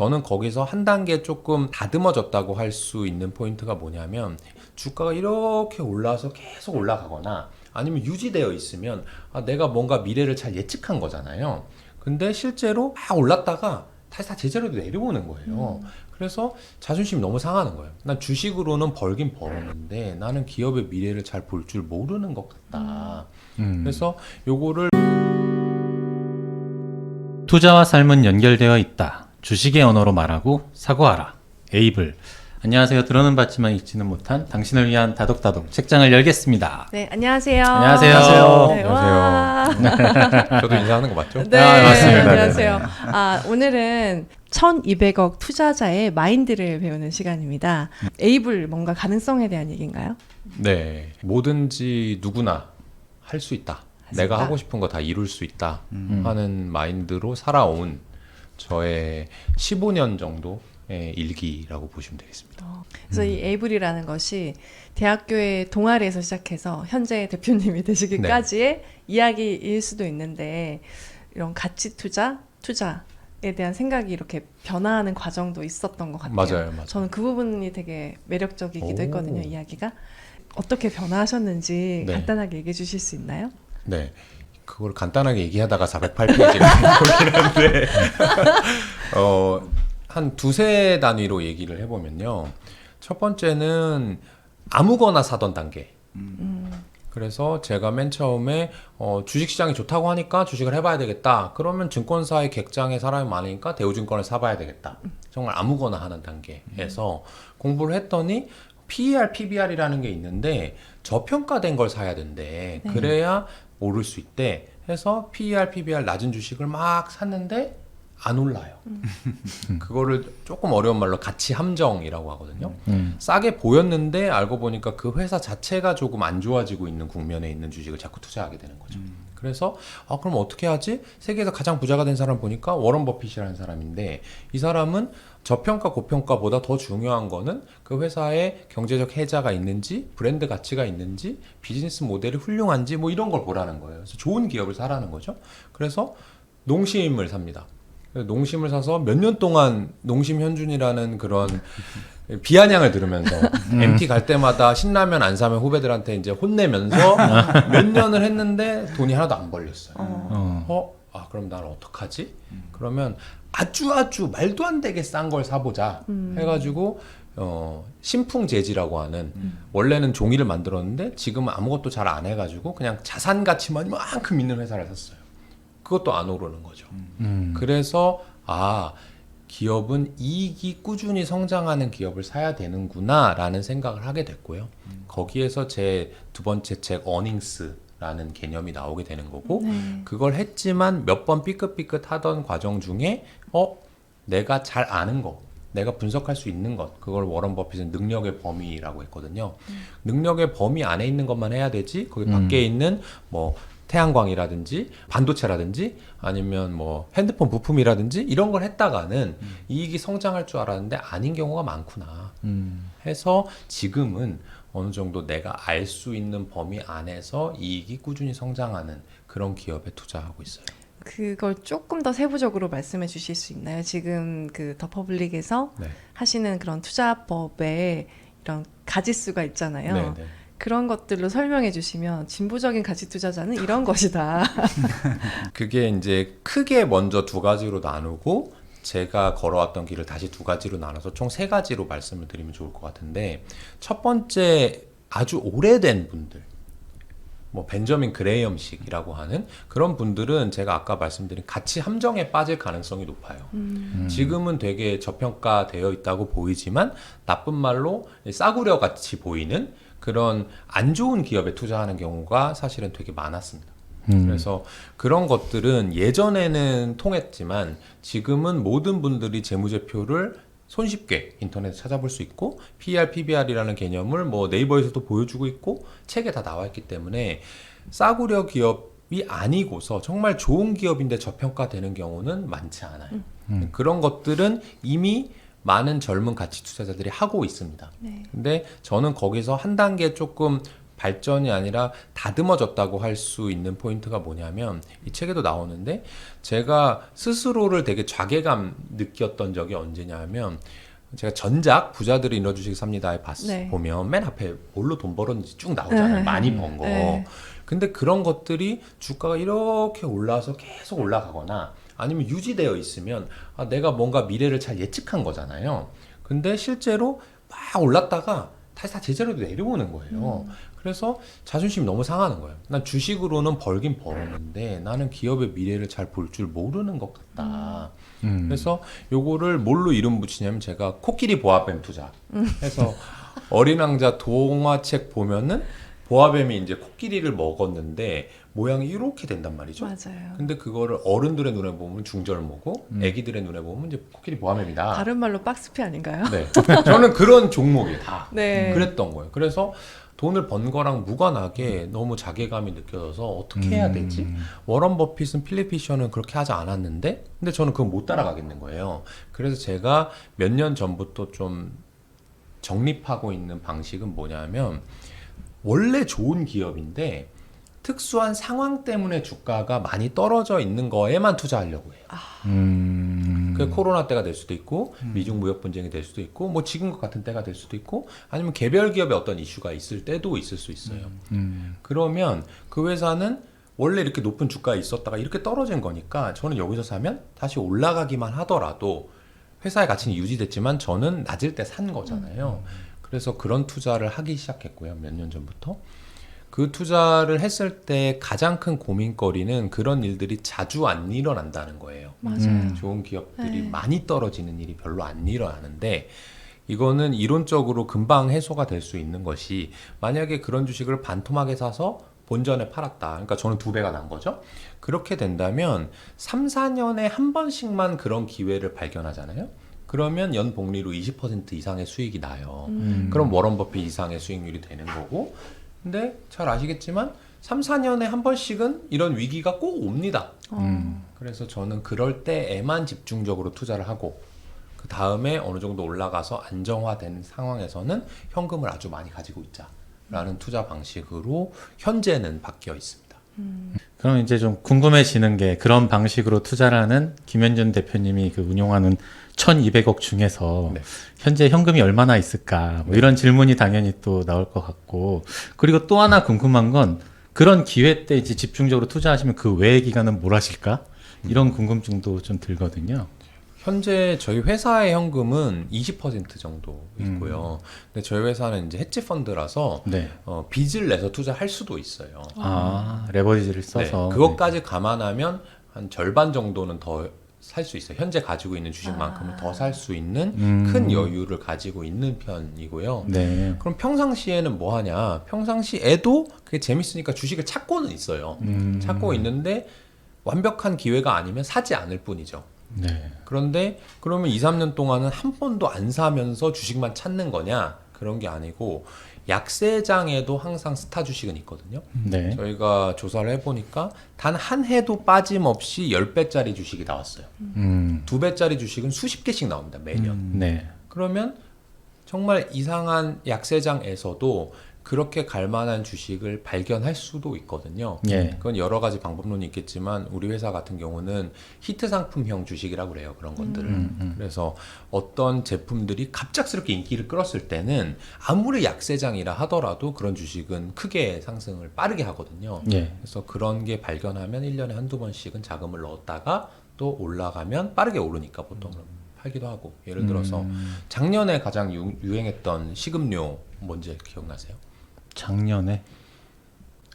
저는 거기서 한 단계 조금 다듬어졌다고 할 수 있는 포인트가 뭐냐면 주가가 이렇게 올라서 계속 올라가거나 아니면 유지되어 있으면 아, 내가 뭔가 미래를 잘 예측한 거잖아요. 근데 실제로 막 올랐다가 다시 다 제자리로 내려오는 거예요. 그래서 자존심이 너무 상하는 거예요. 난 주식으로는 벌긴 벌었는데 나는 기업의 미래를 잘 볼 줄 모르는 것 같다. 음. 그래서 요거를 투자와 삶은 연결되어 있다. 주식의 언어로 말하고 사고하라. 에이블. 안녕하세요. 들어는 봤지만 읽지는 못한 당신을 위한 다독다독 책장을 열겠습니다. 네, 안녕하세요. 안녕하세요. 네, 와. 저도 인사하는 거 맞죠? 네, 아, 맞습니다. 안녕하세요. 아, 오늘은 1200억 투자자의 마인드를 배우는 시간입니다. 에이블 뭔가 가능성에 대한 얘기인가요? 네. 뭐든지 누구나 할 수 있다. 할수 내가 있다. 하고 싶은 거 다 이룰 수 있다 음. 하는 마인드로 살아온 저의 15년 정도의 일기라고 보시면 되겠습니다. 그래서 이 에이블이라는 것이 대학교의 동아리에서 시작해서 현재 대표님이 되시기까지의 이야기일 수도 있는데 이런 가치 투자, 투자 에 대한 생각이 이렇게 변화하는 과정도 있었던 것 같아요. 맞아요, 맞아요. 저는 그 부분이 되게 매력적이기도 오. 했거든요, 이야기가. 어떻게 변화하셨는지 네. 간단하게 얘기해 주실 수 있나요? 네. 그걸 간단하게 얘기하다가 408페이지가 나오긴 한데, 어, 한 두세 단위로 얘기를 해보면요. 첫 번째는 아무거나 사던 단계. 그래서 제가 맨 처음에 어, 주식시장이 좋다고 하니까 주식을 해봐야 되겠다. 그러면 증권사의 객장에 사람이 많으니까 대우증권을 사봐야 되겠다. 정말 아무거나 하는 단계에서 공부를 했더니 PER, PBR이라는 게 있는데 저평가된 걸 사야 된대. 네. 그래야 오를 수 있대. 해서 PER, PBR 낮은 주식을 막 샀는데 안 올라요. 그거를 조금 어려운 말로 가치 함정이라고 하거든요. 음. 싸게 보였는데 알고 보니까 그 회사 자체가 조금 안 좋아지고 있는 국면에 있는 주식을 자꾸 투자하게 되는 거죠. 그래서 아 그럼 어떻게 하지? 세계에서 가장 부자가 된 사람 보니까 워런 버핏이라는 사람인데 이 사람은 저평가 고평가보다 더 중요한 거는 그 회사의 경제적 해자가 있는지 브랜드 가치가 있는지 비즈니스 모델이 훌륭한지 뭐 이런 걸 보라는 거예요. 그래서 좋은 기업을 사라는 거죠. 그래서 농심을 삽니다. 농심을 사서 몇 년 동안 농심 현준이라는 그런 비아냥을 들으면서 MT 갈 때마다 신라면 안 사면 후배들한테 이제 혼내면서 몇 년을 했는데 돈이 하나도 안 벌렸어요. 어. 어. 어? 아 그럼 나는 어떡하지? 그러면 아주 아주 말도 안 되게 싼 걸 사보자 음. 해가지고 어 신풍 재지라고 하는 원래는 종이를 만들었는데 지금은 아무것도 잘 안 해가지고 그냥 자산 가치만 이만큼 있는 회사를 샀어요. 그것도 안 오르는 거죠. 음. 그래서 아 기업은 이익이 꾸준히 성장하는 기업을 사야 되는구나라는 생각을 하게 됐고요. 거기에서 제 두 번째 책 어닝스 라는 개념이 나오게 되는 거고 네. 그걸 했지만 몇 번 삐끗삐끗 하던 과정 중에 어 내가 잘 아는 거 내가 분석할 수 있는 것 그걸 워런 버핏은 능력의 범위라고 했거든요. 능력의 범위 안에 있는 것만 해야 되지 거기 밖에 있는 뭐 태양광이라든지 반도체라든지 아니면 뭐 핸드폰 부품이라든지 이런 걸 했다가는 이익이 성장할 줄 알았는데 아닌 경우가 많구나 음. 해서 지금은 어느 정도 내가 알 수 있는 범위 안에서 이익이 꾸준히 성장하는 그런 기업에 투자하고 있어요. 그걸 조금 더 세부적으로 말씀해 주실 수 있나요? 지금 그 더 퍼블릭에서 네. 하시는 그런 투자법에 이런 가지수가 있잖아요. 네, 네. 그런 것들로 설명해 주시면 진보적인 가치 투자자는 이런 것이다. 그게 이제 크게 먼저 두 가지로 나누고 제가 걸어왔던 길을 다시 두 가지로 나눠서 총 세 가지로 말씀을 드리면 좋을 것 같은데 첫 번째 아주 오래된 분들 뭐 벤저민 그레이엄식이라고 하는 그런 분들은 제가 아까 말씀드린 가치 함정에 빠질 가능성이 높아요. 음. 지금은 되게 저평가되어 있다고 보이지만 나쁜 말로 싸구려 같이 보이는 그런 안 좋은 기업에 투자하는 경우가 사실은 되게 많았습니다. 음. 그래서 그런 것들은 예전에는 통했지만 지금은 모든 분들이 재무제표를 손쉽게 인터넷에 찾아볼 수 있고 PER, PBR이라는 개념을 뭐 네이버에서도 보여주고 있고 책에 다 나와 있기 때문에 싸구려 기업이 아니고서 정말 좋은 기업인데 저평가되는 경우는 많지 않아요. 그런 것들은 이미 많은 젊은 가치 투자자들이 하고 있습니다. 네. 근데 저는 거기서 한 단계 조금 발전이 아니라 다듬어졌다고 할 수 있는 포인트가 뭐냐면 이 책에도 나오는데 제가 스스로를 되게 자괴감 느꼈던 적이 언제냐면 제가 전작 부자들이 이런 주식 삽니다에 봤 네. 보면 맨 앞에 뭘로 돈 벌었는지 쭉 나오잖아요. 네. 많이 번 거. 네. 근데 그런 것들이 주가가 이렇게 올라서 계속 올라가거나 아니면 유지되어 있으면 아, 내가 뭔가 미래를 잘 예측한 거잖아요. 근데 실제로 막 올랐다가 다시 다 제자리로 내려오는 거예요. 그래서 자존심이 너무 상하는 거예요. 난 주식으로는 벌긴 벌었는데 나는 기업의 미래를 잘 볼 줄 모르는 것 같다. 음. 그래서 요거를 뭘로 이름 붙이냐면 제가 코끼리 보아뱀 투자 해서 어린 왕자 동화책 보면은 보아뱀이 이제 코끼리를 먹었는데 모양이 이렇게 된단 말이죠. 맞아요. 근데 그거를 어른들의 눈에 보면 중절모고 음. 애기들의 눈에 보면 이제 코끼리 보아뱀이다. 다른 말로 박스피 아닌가요? 네. 저는 그런 종목이 다 네. 그랬던 거예요. 그래서 돈을 번 거랑 무관하게 너무 자괴감이 느껴져서 어떻게 해야 되지? 음. 워런 버핏은 필립 피셔는 그렇게 하지 않았는데, 근데 저는 그건 못 따라가겠는 거예요. 그래서 제가 몇 년 전부터 좀 정립하고 있는 방식은 뭐냐면, 원래 좋은 기업인데, 특수한 상황 때문에 주가가 많이 떨어져 있는 거에만 투자하려고 해요. 음. 그 코로나 때가 될 수도 있고 미중 무역 분쟁이 될 수도 있고 뭐 지금과 같은 때가 될 수도 있고 아니면 개별 기업의 어떤 이슈가 있을 때도 있을 수 있어요. 음. 그러면 그 회사는 원래 이렇게 높은 주가에 있었다가 이렇게 떨어진 거니까 저는 여기서 사면 다시 올라가기만 하더라도 회사의 가치는 유지됐지만 저는 낮을 때 산 거잖아요. 그래서 그런 투자를 하기 시작했고요. 몇 년 전부터. 그 투자를 했을 때 가장 큰 고민거리는 그런 일들이 자주 안 일어난다는 거예요. 맞아요. 음. 좋은 기업들이 네. 많이 떨어지는 일이 별로 안 일어나는데 이거는 이론적으로 금방 해소가 될 수 있는 것이 만약에 그런 주식을 반토막에 사서 본전에 팔았다. 그러니까 저는 두 배가 난 거죠. 그렇게 된다면 3, 4년에 한 번씩만 그런 기회를 발견하잖아요. 그러면 연 복리로 20% 이상의 수익이 나요. 음. 그럼 워런 버핏 이상의 수익률이 되는 거고. 근데 잘 아시겠지만 3, 4년에 한 번씩은 이런 위기가 꼭 옵니다. 음. 그래서 저는 그럴 때에만 집중적으로 투자를 하고 그 다음에 어느 정도 올라가서 안정화된 상황에서는 현금을 아주 많이 가지고 있자라는 투자 방식으로 현재는 바뀌어 있습니다. 그럼 이제 좀 궁금해지는 게 그런 방식으로 투자를 하는 김현준 대표님이 그 운용하는 1,200억 중에서 네. 현재 현금이 얼마나 있을까 뭐 이런 질문이 당연히 또 나올 것 같고 그리고 또 하나 궁금한 건 그런 기회 때 이제 집중적으로 투자하시면 그 외의 기간은 뭘 하실까 이런 궁금증도 좀 들거든요. 현재 저희 회사의 현금은 20% 정도 있고요. 근데 저희 회사는 이제 헤지 펀드라서 네. 어, 빚을 내서 투자할 수도 있어요. 아 레버리지를 써서 네, 그것까지 감안하면 한 절반 정도는 더 살 수 있어요. 현재 가지고 있는 주식만큼은 더살 수 있는 음. 큰 여유를 가지고 있는 편이고요. 네. 그럼 평상시에는 뭐 하냐? 평상시에도 그게 재밌으니까 주식을 찾고는 있어요. 음. 찾고 있는데 완벽한 기회가 아니면 사지 않을 뿐이죠. 네. 그런데 그러면 2, 3년 동안은 한 번도 안 사면서 주식만 찾는 거냐? 그런 게 아니고 약세장에도 항상 스타 주식은 있거든요. 네. 저희가 조사를 해보니까 단 한 해도 빠짐없이 10배짜리 주식이 나왔어요. 음. 두 배짜리 주식은 수십 개씩 나옵니다. 매년. 네. 그러면 정말 이상한 약세장에서도 그렇게 갈 만한 주식을 발견할 수도 있거든요. 예. 그건 여러 가지 방법론이 있겠지만 우리 회사 같은 경우는 히트 상품형 주식이라고 그래요. 그런 것들을. 음, 음. 그래서 어떤 제품들이 갑작스럽게 인기를 끌었을 때는 아무리 약세장이라 하더라도 그런 주식은 크게 상승을 빠르게 하거든요. 예. 그래서 그런 게 발견하면 1년에 한두 번씩은 자금을 넣었다가 또 올라가면 빠르게 오르니까 보통 은 팔기도 하고 예를 들어서 음. 작년에 가장 유, 유행했던 식음료 뭔지 기억나세요? 작년에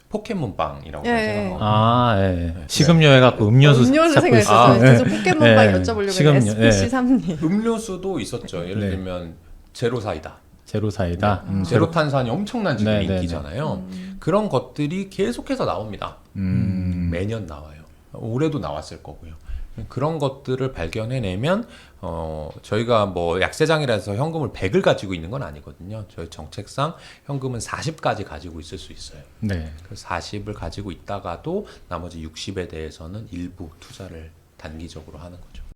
포켓몬빵이라고 예, 생각하고 아, 예. 네. 식음료 해갖고 음료수 음료를 찾고 생각했어요. 있어요. 그래서 예. 포켓몬빵 네. 여쭤보려고 지금, SPC 네. 3님. 음료수도 있었죠. 예를 네. 들면 제로 사이다, 제로 사이다. 음, 제로 탄산이 엄청난 지금 네, 네, 네. 인기잖아요. 그런 것들이 계속해서 나옵니다. 음. 매년 나와요. 올해도 나왔을 거고요. 그런 것들을 발견해내면 어, 저희가 뭐 약세장이라 해서 현금을 100을 가지고 있는 건 아니거든요. 저희 정책상 현금은 40까지 가지고 있을 수 있어요. 네. 그 40을 가지고 있다가도 나머지 60에 대해서는 일부 투자를 단기적으로 하는 거죠.